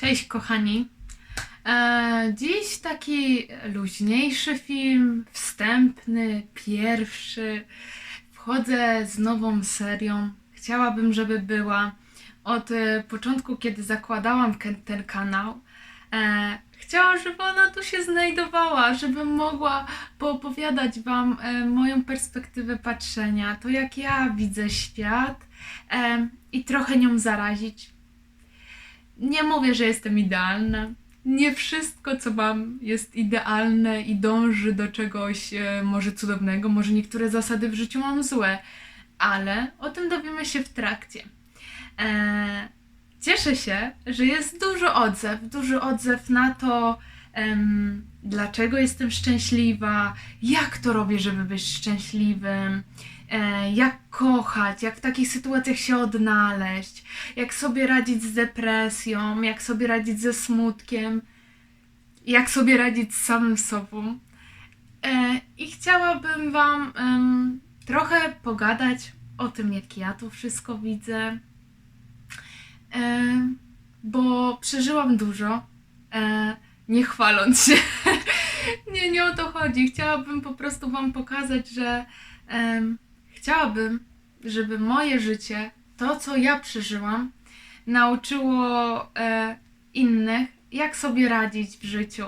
Cześć kochani. E, dziś taki luźniejszy film, wstępny, pierwszy. Wchodzę z nową serią. Chciałabym, żeby była od e, początku, kiedy zakładałam ten kanał. E, chciałam, żeby ona tu się znajdowała, żebym mogła poopowiadać Wam moją perspektywę patrzenia, to jak ja widzę świat i trochę nią zarazić. Nie mówię, że jestem idealna. Nie wszystko, co mam, jest idealne i dąży do czegoś e, może cudownego. Może niektóre zasady w życiu mam złe, ale o tym dowiemy się w trakcie. E, cieszę się, że jest dużo odzew, duży odzew na to, em, dlaczego jestem szczęśliwa, jak to robię, żeby być szczęśliwym, jak kochać, jak w takich sytuacjach się odnaleźć jak sobie radzić z depresją, jak sobie radzić ze smutkiem, jak sobie radzić z samym sobą. E, I chciałabym Wam trochę pogadać o tym, jak ja to wszystko widzę, e, bo przeżyłam dużo, e, nie chwaląc się. nie, nie o to chodzi. Chciałabym po prostu Wam pokazać, że em, chciałabym, żeby moje życie to, co ja przeżyłam, nauczyło e, innych, jak sobie radzić w życiu.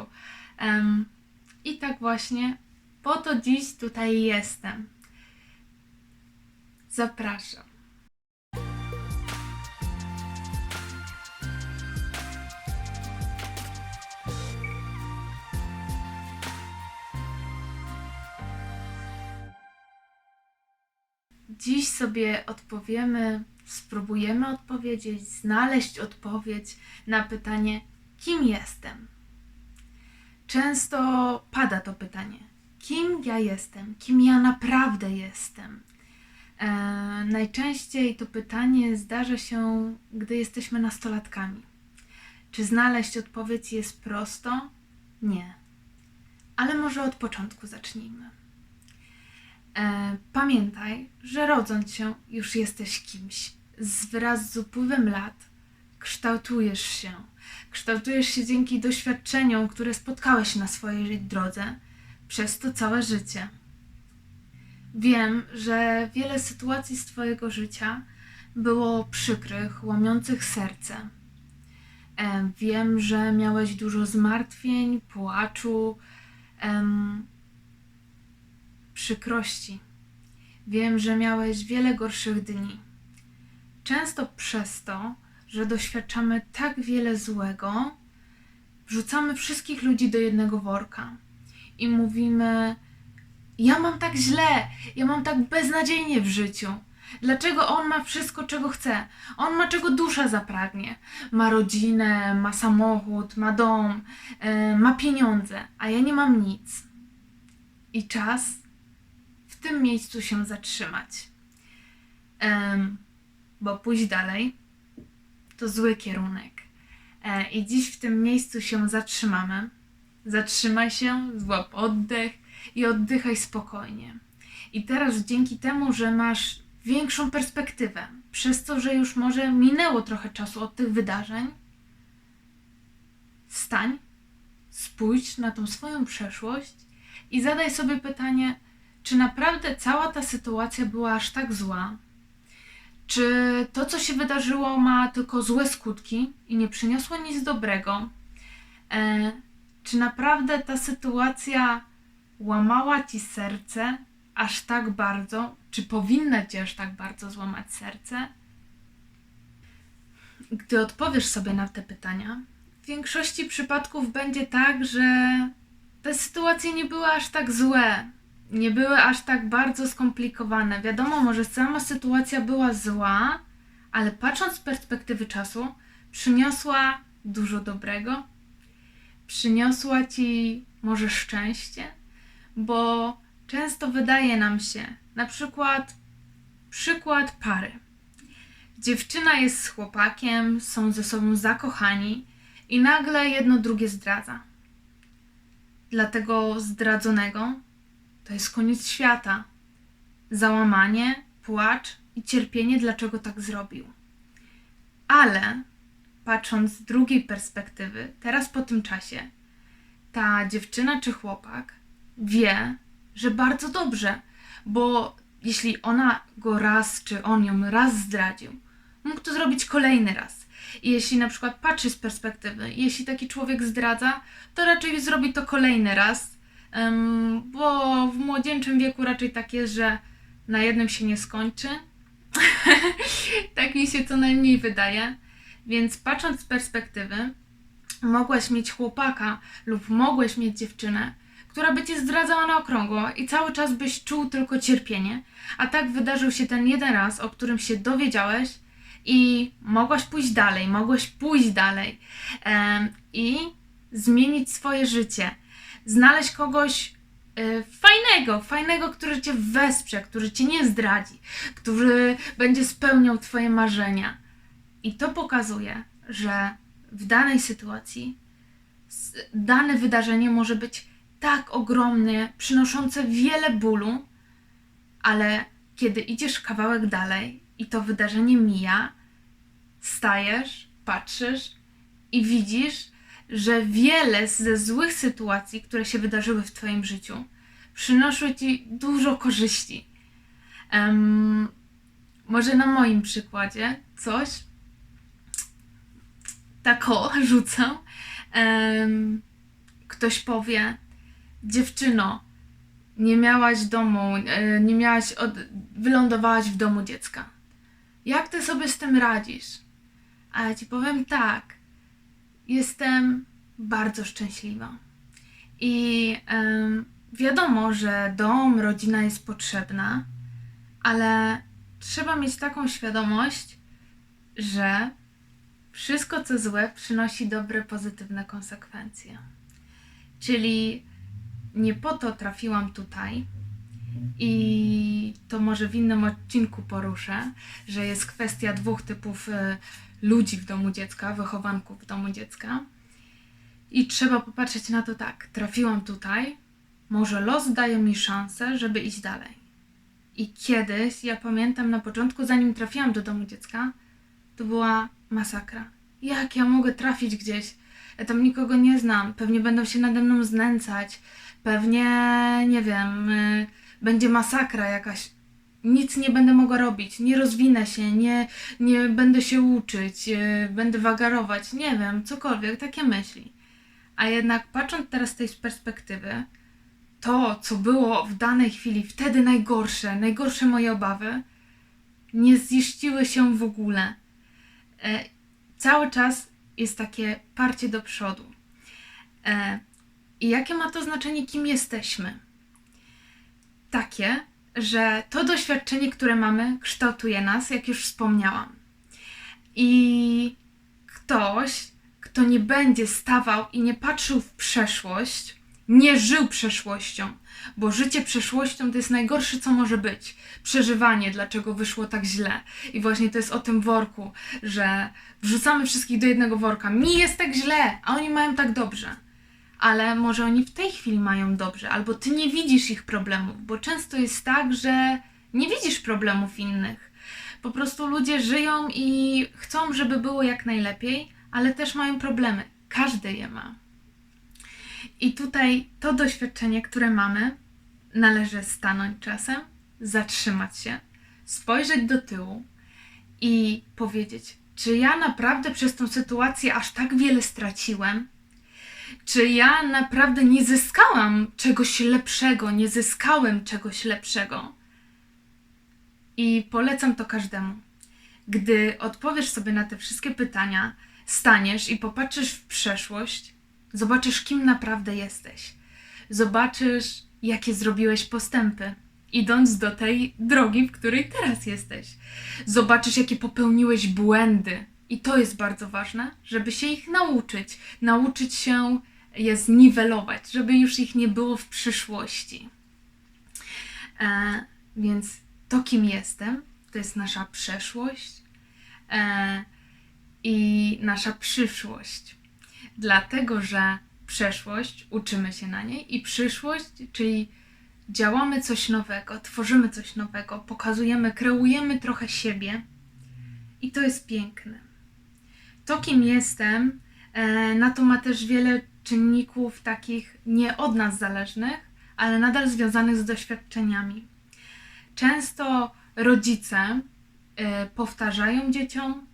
I tak właśnie po to dziś tutaj jestem. Zapraszam. Dziś sobie odpowiemy, spróbujemy odpowiedzieć, znaleźć odpowiedź na pytanie, kim jestem. Często pada to pytanie, kim ja jestem, kim ja naprawdę jestem. E, najczęściej to pytanie zdarza się, gdy jesteśmy nastolatkami. Czy znaleźć odpowiedź jest prosto? Nie. Ale może od początku zacznijmy. E, pamiętaj, że rodząc się już jesteś kimś. Z wraz z upływem lat kształtujesz się. Kształtujesz się dzięki doświadczeniom, które spotkałeś na swojej drodze przez to całe życie. Wiem, że wiele sytuacji z Twojego życia było przykrych, łamiących serce. E, wiem, że miałeś dużo zmartwień, płaczu, przykrości. Wiem, że miałeś wiele gorszych dni. Często przez to, że doświadczamy tak wiele złego, wrzucamy wszystkich ludzi do jednego worka i mówimy: Ja mam tak źle, ja mam tak beznadziejnie w życiu. Dlaczego on ma wszystko, czego chce? On ma czego dusza zapragnie. Ma rodzinę, ma samochód, ma dom, e, ma pieniądze, a ja nie mam nic. I czas w tym miejscu się zatrzymać. Em, bo pójść dalej to zły kierunek. E, I dziś w tym miejscu się zatrzymamy. Zatrzymaj się, złap oddech i oddychaj spokojnie. I teraz dzięki temu, że masz większą perspektywę, przez to, że już może minęło trochę czasu od tych wydarzeń, stań, spójrz na tą swoją przeszłość i zadaj sobie pytanie, czy naprawdę cała ta sytuacja była aż tak zła? Czy to, co się wydarzyło, ma tylko złe skutki i nie przyniosło nic dobrego? E, czy naprawdę ta sytuacja łamała ci serce aż tak bardzo? Czy powinna ci aż tak bardzo złamać serce? Gdy odpowiesz sobie na te pytania, w większości przypadków będzie tak, że te sytuacje nie były aż tak złe, nie były aż tak bardzo skomplikowane. Wiadomo, może sama sytuacja była zła, ale patrząc z perspektywy czasu, przyniosła dużo dobrego. Przyniosła ci może szczęście, bo często wydaje nam się, na przykład przykład pary. Dziewczyna jest z chłopakiem, są ze sobą zakochani i nagle jedno drugie zdradza. Dla tego zdradzonego to jest koniec świata. Załamanie, płacz i cierpienie, dlaczego tak zrobił. Ale patrząc z drugiej perspektywy, teraz po tym czasie, ta dziewczyna czy chłopak wie, że bardzo dobrze, bo jeśli ona go raz, czy on ją raz zdradził, mógł to zrobić kolejny raz. I jeśli na przykład patrzy z perspektywy, jeśli taki człowiek zdradza, to raczej zrobi to kolejny raz, bo w młodzieńczym wieku raczej tak jest, że na jednym się nie skończy. tak mi się co najmniej wydaje. Więc patrząc z perspektywy, mogłaś mieć chłopaka lub mogłeś mieć dziewczynę, która by cię zdradzała na okrągło i cały czas byś czuł tylko cierpienie. A tak wydarzył się ten jeden raz, o którym się dowiedziałeś i mogłaś pójść dalej, mogłeś pójść dalej em, i zmienić swoje życie. Znaleźć kogoś e, fajnego, fajnego, który cię wesprze, który cię nie zdradzi, który będzie spełniał twoje marzenia. I to pokazuje, że w danej sytuacji dane wydarzenie może być tak ogromne, przynoszące wiele bólu, ale kiedy idziesz kawałek dalej i to wydarzenie mija, stajesz, patrzysz i widzisz, że wiele ze złych sytuacji, które się wydarzyły w Twoim życiu, przynoszły Ci dużo korzyści. Em, może na moim przykładzie coś tako rzucę. Em, ktoś powie, dziewczyno, nie miałaś domu, e, nie miałaś, od, wylądowałaś w domu dziecka. Jak ty sobie z tym radzisz? A ja ci powiem tak, jestem bardzo szczęśliwa. I em, wiadomo, że dom, rodzina jest potrzebna, ale trzeba mieć taką świadomość, że wszystko co złe przynosi dobre, pozytywne konsekwencje. Czyli nie po to trafiłam tutaj i to może w innym odcinku poruszę, że jest kwestia dwóch typów e, ludzi w domu dziecka, wychowanków w domu dziecka. I trzeba popatrzeć na to tak. Trafiłam tutaj, może los daje mi szansę, żeby iść dalej. I kiedyś, ja pamiętam na początku, zanim trafiłam do domu dziecka, to była masakra. Jak ja mogę trafić gdzieś? Ja tam nikogo nie znam, pewnie będą się nade mną znęcać, pewnie, nie wiem, y, będzie masakra jakaś. Nic nie będę mogła robić, nie rozwinę się, nie, nie będę się uczyć, y, będę wagarować, nie wiem, cokolwiek, takie myśli. A jednak patrząc teraz z tej perspektywy, to, co było w danej chwili, wtedy najgorsze, najgorsze moje obawy, nie ziściły się w ogóle. E, cały czas jest takie parcie do przodu. E, I jakie ma to znaczenie, kim jesteśmy? Takie, że to doświadczenie, które mamy, kształtuje nas, jak już wspomniałam. I ktoś, kto nie będzie stawał i nie patrzył w przeszłość, nie żył przeszłością, bo życie przeszłością to jest najgorsze, co może być. Przeżywanie, dlaczego wyszło tak źle. I właśnie to jest o tym worku, że wrzucamy wszystkich do jednego worka. Mi jest tak źle, a oni mają tak dobrze. Ale może oni w tej chwili mają dobrze, albo ty nie widzisz ich problemów, bo często jest tak, że nie widzisz problemów innych. Po prostu ludzie żyją i chcą, żeby było jak najlepiej, ale też mają problemy. Każdy je ma. I tutaj to doświadczenie, które mamy, należy stanąć czasem, zatrzymać się, spojrzeć do tyłu i powiedzieć, czy ja naprawdę przez tą sytuację aż tak wiele straciłem? Czy ja naprawdę nie zyskałam czegoś lepszego, nie zyskałem czegoś lepszego? I polecam to każdemu. Gdy odpowiesz sobie na te wszystkie pytania, staniesz i popatrzysz w przeszłość, zobaczysz, kim naprawdę jesteś. Zobaczysz, jakie zrobiłeś postępy, idąc do tej drogi, w której teraz jesteś. Zobaczysz, jakie popełniłeś błędy. I to jest bardzo ważne, żeby się ich nauczyć. Nauczyć się je zniwelować, żeby już ich nie było w przyszłości. E, więc to, kim jestem, to jest nasza przeszłość e, i nasza przyszłość. Dlatego, że przeszłość uczymy się na niej i przyszłość, czyli działamy coś nowego, tworzymy coś nowego, pokazujemy, kreujemy trochę siebie i to jest piękne. To, kim jestem, e, na to ma też wiele czynników takich nie od nas zależnych, ale nadal związanych z doświadczeniami. Często rodzice e, powtarzają dzieciom,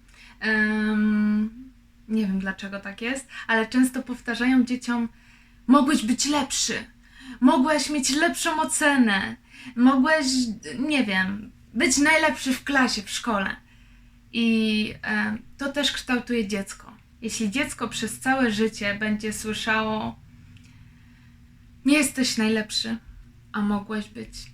nie wiem dlaczego tak jest, ale często powtarzają dzieciom: Mogłeś być lepszy, mogłeś mieć lepszą ocenę, mogłeś, nie wiem, być najlepszy w klasie, w szkole. I e, to też kształtuje dziecko. Jeśli dziecko przez całe życie będzie słyszało: Nie jesteś najlepszy, a mogłeś być.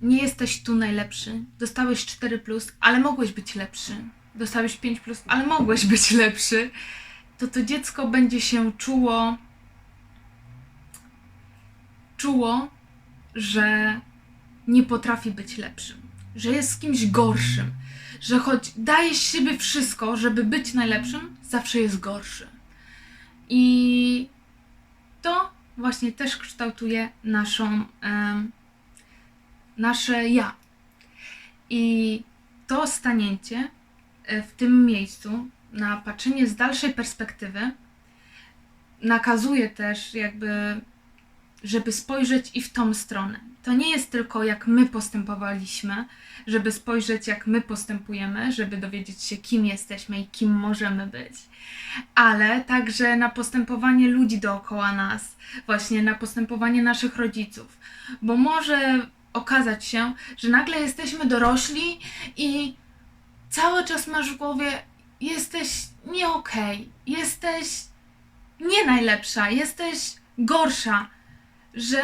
Nie jesteś tu najlepszy. Dostałeś 4, ale mogłeś być lepszy. Dostałeś 5, ale mogłeś być lepszy. To to dziecko będzie się czuło. czuło, że nie potrafi być lepszym, że jest kimś gorszym, że choć daje z siebie wszystko, żeby być najlepszym, zawsze jest gorszy. I to właśnie też kształtuje naszą, em, nasze ja. I to stanięcie e, w tym miejscu, na patrzenie z dalszej perspektywy, nakazuje też jakby, żeby spojrzeć i w tą stronę. To nie jest tylko jak my postępowaliśmy, żeby spojrzeć jak my postępujemy, żeby dowiedzieć się kim jesteśmy i kim możemy być, ale także na postępowanie ludzi dookoła nas, właśnie na postępowanie naszych rodziców, bo może okazać się, że nagle jesteśmy dorośli i cały czas masz w głowie jesteś nie okej, jesteś nie najlepsza, jesteś gorsza, że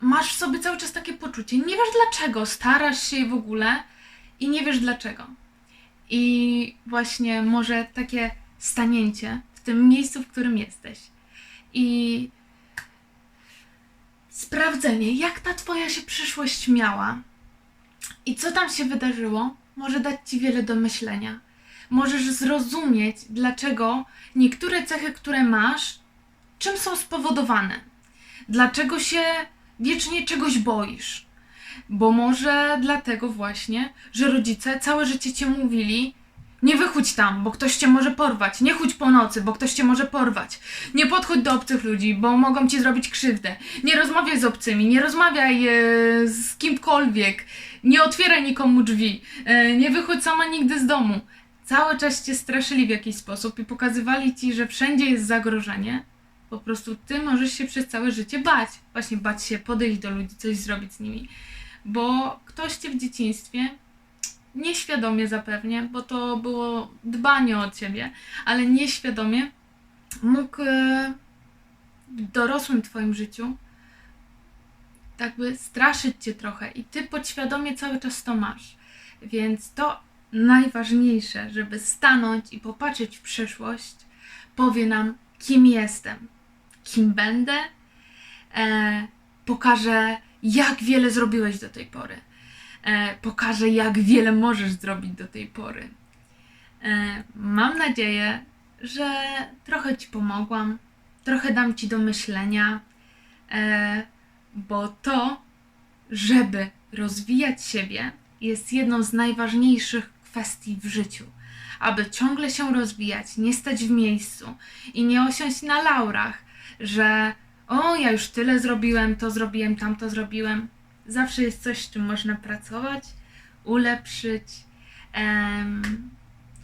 masz w sobie cały czas takie poczucie, nie wiesz dlaczego, starasz się w ogóle i nie wiesz dlaczego. I właśnie może takie stanięcie w tym miejscu, w którym jesteś. I sprawdzenie, jak ta twoja się przyszłość miała i co tam się wydarzyło, może dać ci wiele do myślenia. Możesz zrozumieć, dlaczego niektóre cechy, które masz, czym są spowodowane. Dlaczego się wiecznie czegoś boisz? Bo może dlatego właśnie, że rodzice całe życie cię mówili: Nie wychódź tam, bo ktoś cię może porwać. Nie chódź po nocy, bo ktoś cię może porwać. Nie podchodź do obcych ludzi, bo mogą ci zrobić krzywdę. Nie rozmawiaj z obcymi, nie rozmawiaj e, z kimkolwiek. Nie otwieraj nikomu drzwi. E, nie wychodź sama nigdy z domu. Cały czas cię straszyli w jakiś sposób i pokazywali ci, że wszędzie jest zagrożenie. Po prostu ty możesz się przez całe życie bać. Właśnie bać się podejść do ludzi, coś zrobić z nimi. Bo ktoś cię w dzieciństwie, nieświadomie zapewnie, bo to było dbanie o ciebie, ale nieświadomie mógł e, w dorosłym twoim życiu jakby straszyć cię trochę i ty podświadomie cały czas to masz. Więc to najważniejsze, żeby stanąć i popatrzeć w przyszłość, powie nam, kim jestem, kim będę, e, pokaże, jak wiele zrobiłeś do tej pory, e, pokaże, jak wiele możesz zrobić do tej pory. E, mam nadzieję, że trochę Ci pomogłam, trochę dam Ci do myślenia, e, bo to, żeby rozwijać siebie, jest jedną z najważniejszych kwestii w życiu. Aby ciągle się rozwijać, nie stać w miejscu i nie osiąść na laurach, że o, ja już tyle zrobiłem, to zrobiłem, tamto zrobiłem. Zawsze jest coś, z czym można pracować, ulepszyć em,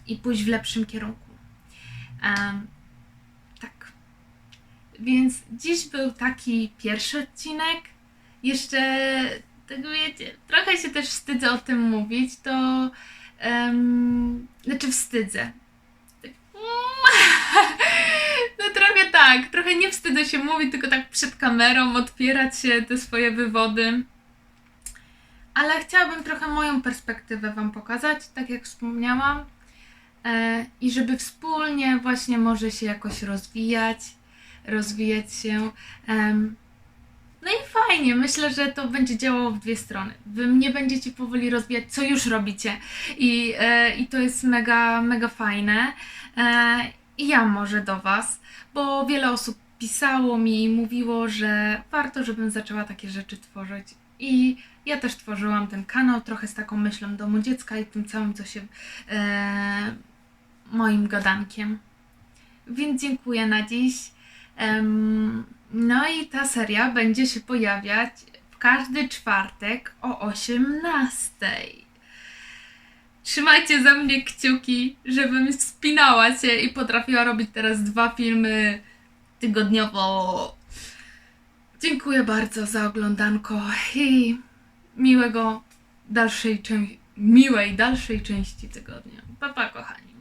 i pójść w lepszym kierunku. Em, tak. Więc dziś był taki pierwszy odcinek. Jeszcze tego wiecie, trochę się też wstydzę o tym mówić, to em, znaczy wstydzę. No trochę tak, trochę nie wstydzę się mówić, tylko tak przed kamerą, otwierać się te swoje wywody. Ale chciałabym trochę moją perspektywę Wam pokazać, tak jak wspomniałam. E, I żeby wspólnie właśnie może się jakoś rozwijać, rozwijać się. no i fajnie, myślę, że to będzie działało w dwie strony. Wy mnie będziecie powoli rozwijać, co już robicie. I, e, i to jest mega, mega fajne. I ja może do Was, bo wiele osób pisało mi i mówiło, że warto, żebym zaczęła takie rzeczy tworzyć. I ja też tworzyłam ten kanał trochę z taką myślą domu dziecka i tym całym, co się e, moim gadankiem. Więc dziękuję na dziś. Em, no i ta seria będzie się pojawiać w każdy czwartek o 18. Trzymajcie za mnie kciuki, żebym spinała się i potrafiła robić teraz dwa filmy tygodniowo. Dziękuję bardzo za oglądanko i miłego dalszej części, miłej dalszej części tygodnia. Pa, pa kochani.